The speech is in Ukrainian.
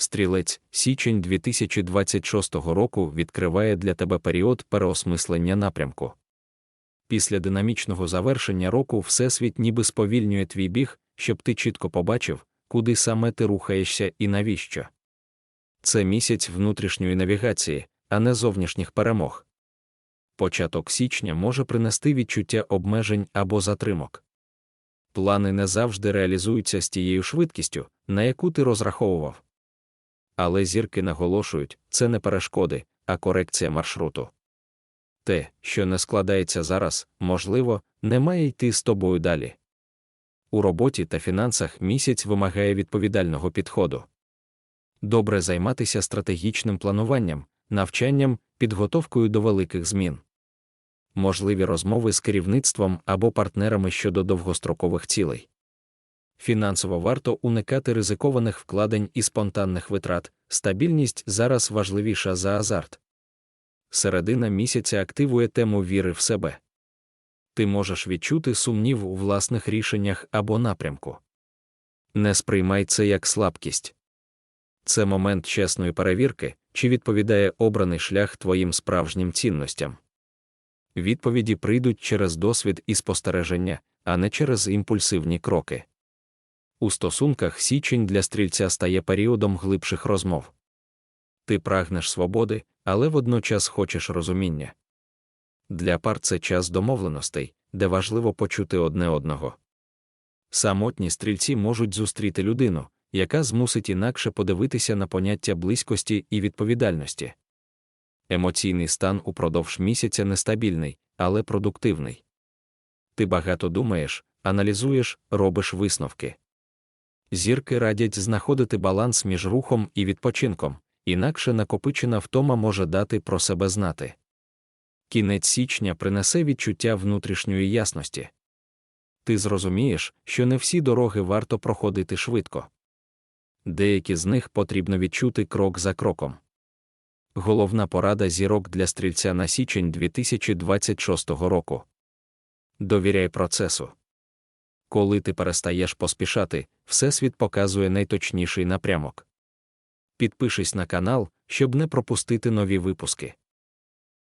Стрілець, січень 2026 року відкриває для тебе період переосмислення напрямку. Після динамічного завершення року Всесвіт ніби сповільнює твій біг, щоб ти чітко побачив, куди саме ти рухаєшся і навіщо. Це місяць внутрішньої навігації, а не зовнішніх перемог. Початок січня може принести відчуття обмежень або затримок. Плани не завжди реалізуються з тією швидкістю, на яку ти розраховував. Але зірки наголошують, це не перешкоди, а корекція маршруту. Те, що не складається зараз, можливо, не має йти з тобою далі. У роботі та фінансах місяць вимагає відповідального підходу. Добре займатися стратегічним плануванням, навчанням, підготовкою до великих змін. Можливі розмови з керівництвом або партнерами щодо довгострокових цілей. Фінансово варто уникати ризикованих вкладень і спонтанних витрат, стабільність зараз важливіша за азарт. Середина місяця активує тему віри в себе. Ти можеш відчути сумнів у власних рішеннях або напрямку. Не сприймай це як слабкість. Це момент чесної перевірки, чи відповідає обраний шлях твоїм справжнім цінностям. Відповіді прийдуть через досвід і спостереження, а не через імпульсивні кроки. У стосунках січень для стрільця стає періодом глибших розмов. Ти прагнеш свободи, але водночас хочеш розуміння. Для пар це час домовленостей, де важливо почути одне одного. Самотні стрільці можуть зустріти людину, яка змусить інакше подивитися на поняття близькості і відповідальності. Емоційний стан упродовж місяця нестабільний, але продуктивний. Ти багато думаєш, аналізуєш, робиш висновки. Зірки радять знаходити баланс між рухом і відпочинком, інакше накопичена втома може дати про себе знати. Кінець січня принесе відчуття внутрішньої ясності. Ти зрозумієш, що не всі дороги варто проходити швидко. Деякі з них потрібно відчути крок за кроком. Головна порада зірок для стрільця на січень 2026 року. Довіряй процесу. Коли ти перестаєш поспішати, Всесвіт показує найточніший напрямок. Підпишись на канал, щоб не пропустити нові випуски.